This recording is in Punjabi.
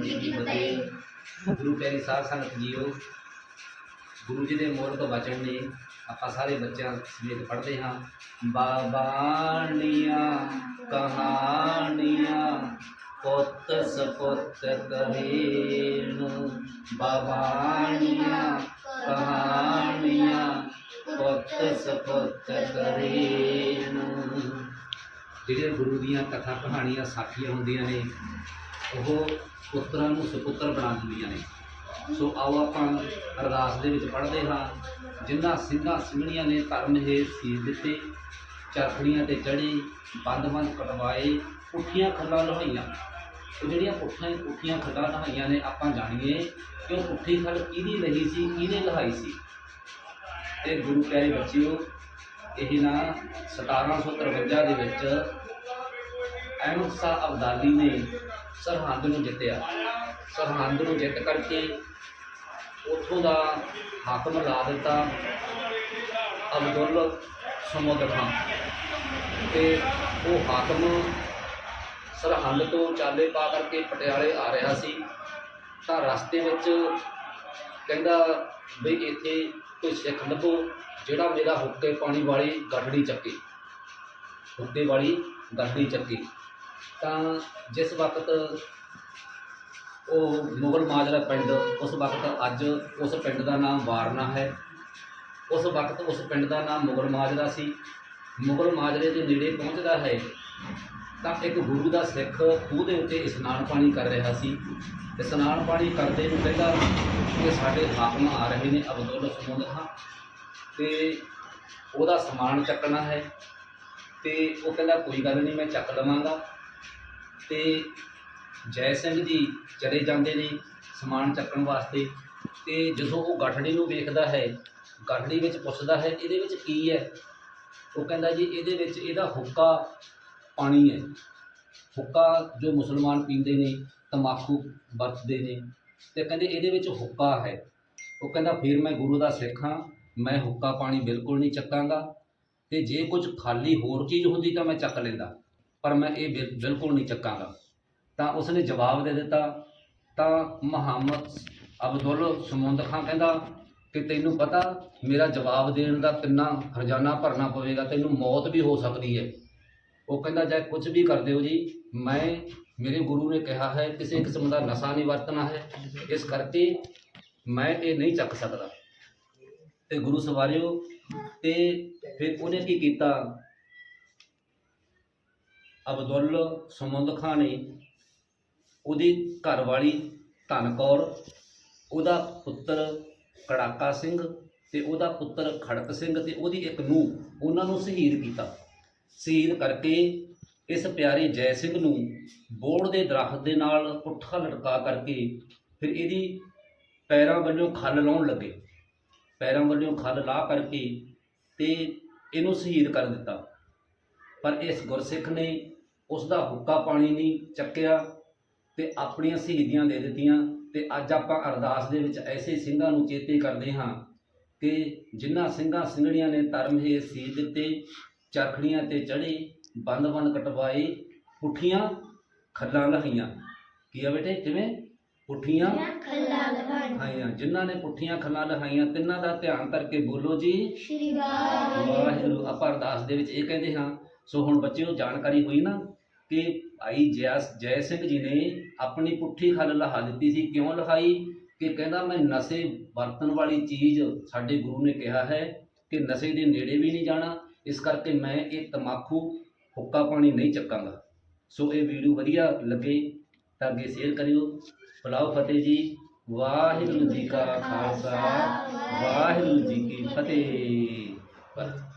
ਵਾਹਿਗੁਰੂ ਜੀ ਕੀ ਫਤਿਹ ਗੁਰੂ ਪਿਆਰੀ ਸਾਧ ਸੰਗਤ ਜੀਓ, ਗੁਰੂ ਜੀ ਦੇ ਮੋਰਤ ਵਚਨ ਨੇ ਆਪਾਂ ਸਾਰੇ ਬੱਚਿਆਂ ਸਮੇਤ ਪੜ੍ਹਦੇ ਹਾਂ। ਬਾਬਾਣੀਆਂ ਕਹਾਣੀਆਂ, ਪੁੱਤ ਸਪੁੱਤ ਕਹੇਣ ਬਾਬਾਣੀਆਂ ਕਹਾਣੀਆਂ, ਪੁੱਤ ਸਪੁੱਤ ਕਹੇਣ ਜਿਹੜੀਆਂ ਗੁਰੂ ਦੀਆਂ ਕਥਾ ਕਹਾਣੀਆਂ ਸਾਖੀਆਂ ਹੁੰਦੀਆਂ ਨੇ, ਉਹ ਪੁੱਤਰਾਂ ਨੂੰ ਸੁਪੁੱਤਰ ਬਣਾ ਦਿੰਦੀਆਂ ਨੇ। ਸੋ ਆਓ ਆਪਾਂ ਅਰਦਾਸ ਦੇ ਵਿੱਚ ਪੜ੍ਹਦੇ ਹਾਂ। ਜਿਨ੍ਹਾਂ ਸਿੰਘਾਂ ਸਿੰਘਣੀਆਂ ਨੇ ਧਰਮ ਹੈ ਸੀਸ ਦਿੱਤੇ, ਚਰਖੜੀਆਂ ਤੇ ਚੜੇ ਬੰਦ-ਬੰਦ ਕਟਵਾਏ ਪੁੱਠੀਆਂ ਖੱਲਾਂ ਲਹਾਈਆਂ ਉਹ ਜਿਹੜੀਆਂ ਪੁੱਠੀਆਂ ਪੁੱਠੀਆਂ ਖੱਲਾਂ ਲਹਾਈਆਂ ਨੇ, ਆਪਾਂ ਜਾਣੀਏ ਕਿ ਉਹ ਪੁੱਠੀ ਖੱਲ ਕਿਹਦੀ ਰਹੀ ਸੀ, ਕਿਹਨੇ ਲਹਾਈ ਸੀ? ਇਹ ਗੁਰੂ ਪਿਆਰੇ ਬੱਚਿਓ, ਇਹ ਨਾ 1753 ਦੇ ਵਿੱਚ ਅਹਿਮਦ ਸ਼ਾਹ ਅਬਦਾਲੀ ਨੇ ਸਰਹੰਦ ਨੂੰ ਜਿੱਤਿਆ। ਸਰਹੰਦ ਨੂੰ ਜਿੱਤ ਕਰਕੇ ਉੱਥੋਂ ਦਾ ਹਾਕਮ ਲਾ ਦਿੱਤਾ ਅਬਦੁੱਲ ਸਮੁੱਦ ਖਾਨ ਤੇ ਉਹ ਹਾਕਮ ਸਰਹੰਦ ਤੋਂ ਚਾਲੇ ਪਾ ਕਰਕੇ ਪਟਿਆਲੇ ਆ ਰਿਹਾ ਸੀ। ਤਾਂ ਰਸਤੇ ਵਿੱਚ ਕਹਿੰਦਾ ਵੀ ਇੱਥੇ ਕੋਈ ਸਿੱਖ ਲੱਭੋ, ਜਿਹੜਾ ਮੇਰਾ ਹੁੱਕੇ ਪਾਣੀ ਵਾਲੀ ਗੱਡੜੀ ਚੱਕੇ। ਹੁੱਕੇ ਵਾਲੀ ਗੱਡੜੀ ਚੱਕੇ। ਤਾਂ ਜਿਸ ਵਕਤ ਉਹ ਮੁਗਲ ਮਾਜਰਾ ਪਿੰਡ, ਉਸ ਵਕਤ ਅੱਜ ਉਸ ਪਿੰਡ ਦਾ ਨਾਮ ਵਾਰਨਾ ਹੈ। ਉਸ ਵਕਤ ਉਸ ਪਿੰਡ ਦਾ ਨਾਮ ਮੁਗਲ ਮਾਜਰਾ ਸੀ। ਮੁਗਲ ਮਾਜਰੇ ਦੇ ਨੇੜੇ ਪਹੁੰਚਦਾ ਹੈ ਤਾਂ ਇੱਕ ਗੁਰੂ ਦਾ ਸਿੱਖ ਖੂਹ ਦੇ ਉੱਤੇ ਇਸ਼ਨਾਨ ਪਾਣੀ ਕਰ ਰਿਹਾ ਸੀ। ਇਸ਼ਨਾਨ ਪਾਣੀ ਕਰਦੇ ਨੂੰ ਕਹਿੰਦਾ ਕਿ ਸਾਡੇ ਹਾਕਮ ਆ ਰਹੇ ਨੇ ਅਬਦੁੱਲ ਸਮੂਦ ਖਾਂ ਤੇ ਉਹਦਾ ਸਮਾਨ ਚੱਕਣਾ ਹੈ ਤੇ ਉਹ ਕਹਿੰਦਾ, ਕੋਈ ਗੱਲ ਨਹੀਂ, ਮੈਂ ਚੱਕ ਲਵਾਂਗਾ। ਤੇ ਜੈ ਸਿੰਘ ਜੀ ਚਲੇ ਜਾਂਦੇ ਨੇ ਸਮਾਨ ਚੱਕਣ ਵਾਸਤੇ ਤੇ ਜਦੋਂ ਉਹ ਗਠੜੀ ਨੂੰ ਵੇਖਦਾ ਹੈ, ਗਠੜੀ ਵਿੱਚ ਪੁੱਛਦਾ ਹੈ, ਇਹਦੇ ਵਿੱਚ ਕੀ ਹੈ? ਉਹ ਕਹਿੰਦਾ ਜੀ, ਇਹਦੇ ਵਿੱਚ ਇਹਦਾ ਹੁੱਕਾ ਪਾਣੀ ਹੈ। ਹੁੱਕਾ ਜੋ ਮੁਸਲਮਾਨ ਪੀਂਦੇ ਨੇ, ਤਮਾਕੂ ਵਰਤਦੇ ਨੇ ਤੇ ਕਹਿੰਦੇ ਇਹਦੇ ਵਿੱਚ ਹੁੱਕਾ ਹੈ। ਉਹ ਕਹਿੰਦਾ, ਫਿਰ ਮੈਂ ਗੁਰੂ ਦਾ ਸਿੱਖ ਹਾਂ, ਮੈਂ ਹੁੱਕਾ ਪਾਣੀ ਬਿਲਕੁਲ ਨਹੀਂ ਚੱਕਾਂਗਾ ਤੇ ਜੇ ਕੁਝ ਖਾਲੀ ਹੋਰ ਚੀਜ਼ ਹੁੰਦੀ ਤਾਂ ਮੈਂ ਚੱਕ ਲੈਂਦਾ। ਪਰ ਮੈਂ ਇਹ ਬਿਲ- ਬਿਲਕੁਲ ਨਹੀਂ ਚੱਕਾਂਗਾ। ਤਾਂ ਉਸਨੇ ਜਵਾਬ ਦੇ ਦਿੱਤਾ, ਤਾਂ ਮੁਹੰਮਦ ਅਬਦੁੱਲ ਸਮੁੰਦ ਖਾਂ ਕਹਿੰਦਾ ਕਿ ਤੈਨੂੰ ਪਤਾ, ਮੇਰਾ ਜਵਾਬ ਦੇਣ ਦਾ ਕਿੰਨਾ ਹਰਜਾਨਾ ਭਰਨਾ ਪਵੇਗਾ, ਤੈਨੂੰ ਮੌਤ ਵੀ ਹੋ ਸਕਦੀ ਹੈ। ਉਹ ਕਹਿੰਦਾ ਜੇ ਕੁਝ ਵੀ ਕਰ ਦਿਓ ਜੀ, ਮੈਂ, ਮੇਰੇ ਗੁਰੂ ਨੇ ਕਿਹਾ ਹੈ, ਕਿਸੇ ਕਿਸਮ ਦਾ ਨਸ਼ਾ ਨਹੀਂ ਵਰਤਣਾ ਹੈ। ਇਸ ਕਰਕੇ ਮੈਂ ਇਹ ਨਹੀਂ ਚੱਕ ਸਕਦਾ। ਤੇ ਗੁਰੂ ਸਵਾਰਿਓ, ਤੇ ਫਿਰ ਉਹਨੇ ਕੀ ਕੀਤਾ? ਅਬਦੁੱਲ ਸਮੁੰਦ ਖਾਂ ਨੇ ਉਹਦੀ ਘਰਵਾਲੀ ਧਨ ਕੌਰ ਉਹਦਾ ਪੁੱਤਰ ਕੜਾਕਾ ਸਿੰਘ ਤੇ ਉਹਦਾ ਪੁੱਤਰ ਖੜਕ ਸਿੰਘ ਤੇ ਉਹਦੀ ਇੱਕ ਨੂੰਹ, ਉਹਨਾਂ ਨੂੰ ਸ਼ਹੀਦ ਕੀਤਾ। ਸ਼ਹੀਦ ਕਰਕੇ ਇਸ ਪਿਆਰੇ ਜੈ ਸਿੰਘ ਨੂੰ ਬੋੜ ਦੇ ਦਰਖਤ ਦੇ ਨਾਲ ਪੁੱਠਾ ਲਟਕਾ ਕਰਕੇ ਫਿਰ ਇਹਦੀ ਪੈਰਾਂ ਵੱਲੋਂ ਖੱਲ ਲਾਉਣ ਲੱਗੇ। ਪੈਰਾਂ ਵੱਲੋਂ ਖੱਲ ਲਾ ਕਰਕੇ ਤੇ ਇਹਨੂੰ ਸ਼ਹੀਦ ਕਰ ਦਿੱਤਾ। ਪਰ ਇਸ ਗੁਰਸਿੱਖ ਨੇ ਉਸ ਦਾ ਹੁੱਕਾ ਪਾਣੀ ਨਹੀਂ ਚੱਕਿਆ ਤੇ ਆਪਣੀਆਂ ਸ਼ਹੀਦੀਆਂ ਦੇ ਦਿੱਤੀਆਂ ਤੇ ਅੱਜ ਆਪਾਂ ਅਰਦਾਸ ਦੇ ਵਿੱਚ ਐਸੇ ਸਿੰਘਾਂ ਨੂੰ ਚੇਤੇ ਕਰਦੇ ਹਾਂ ਕਿ ਜਿਨ੍ਹਾਂ ਸਿੰਘਾਂ ਸਿੰਘਣੀਆਂ ਨੇ ਧਰਮ ਹੈ ਸੀਸ ਦਿੱਤੇ ਚਰਖੜੀਆਂ ਤੇ ਚੜੇ ਬੰਦ-ਬੰਦ ਕਟਵਾਏ ਪੁੱਠੀਆਂ ਖੱਲਾਂ ਲਹਾਈਆਂ ਕੀ ਆ ਬੇਟੇ? ਕਿਵੇਂ? ਪੁੱਠੀਆਂ ਖੱਲਾ ਲਹਾਈਆਂ ਜਿਨ੍ਹਾਂ ਨੇ ਪੁੱਠੀਆਂ ਖੱਲਾਂ ਲਹਾਈਆਂ ਤਿੰਨਾਂ ਦਾ ਧਿਆਨ ਕਰਕੇ ਬੋਲੋ ਜੀ। ਸ਼੍ਰੀ ਵਾਹਿਗੁਰੂ। ਆਪਾਂ ਅਰਦਾਸ ਦੇ ਵਿੱਚ ਇਹ ਕਹਿੰਦੇ ਹਾਂ ਸੋ ਹੁਣ ਬੱਚੇ ਬੱਚਿਓ, ਜਾਣਕਾਰੀ ਹੋਈ ਨਾ ਕਿ ਭਾਈ ਜੈ ਜੈ ਸਿੰਘ ਜੀ ਨੇ ਆਪਣੀ ਪੁੱਠੀ ਖੱਲ ਲਹਾ ਦਿੱਤੀ ਸੀ। ਕਿਉਂ ਲਹਾਈ ਕਿ ਕਹਿੰਦਾ, ਮੈਂ ਨਸ਼ੇ ਵਰਤਣ ਵਾਲੀ ਚੀਜ਼ ਸਾਡੇ ਗੁਰੂ ਨੇ ਕਿਹਾ ਹੈ ਕਿ ਨਸ਼ੇ ਦੇ ਨੇੜੇ ਵੀ ਨਹੀਂ ਜਾਣਾ। ਇਸ ਕਰਕੇ ਮੈਂ ਇਹ ਤਮਾਕੂ ਹੁੱਕਾ ਪਾਣੀ ਨਹੀਂ ਚੱਕਾਂਗਾ। ਸੋ ਇਹ ਵੀਡੀਓ ਵਧੀਆ ਲੱਗੇ ਤਾਂ ਅੱਗੇ ਸ਼ੇਅਰ ਕਰਿਓ। ਬੁਲਾਓ ਫਤਿਹ ਜੀ। ਵਾਹਿਗੁਰੂ ਜੀ ਕਾ ਖਾਲਸਾ, ਵਾਹਿਗੁਰੂ ਜੀ ਕੀ ਫਤਿਹ।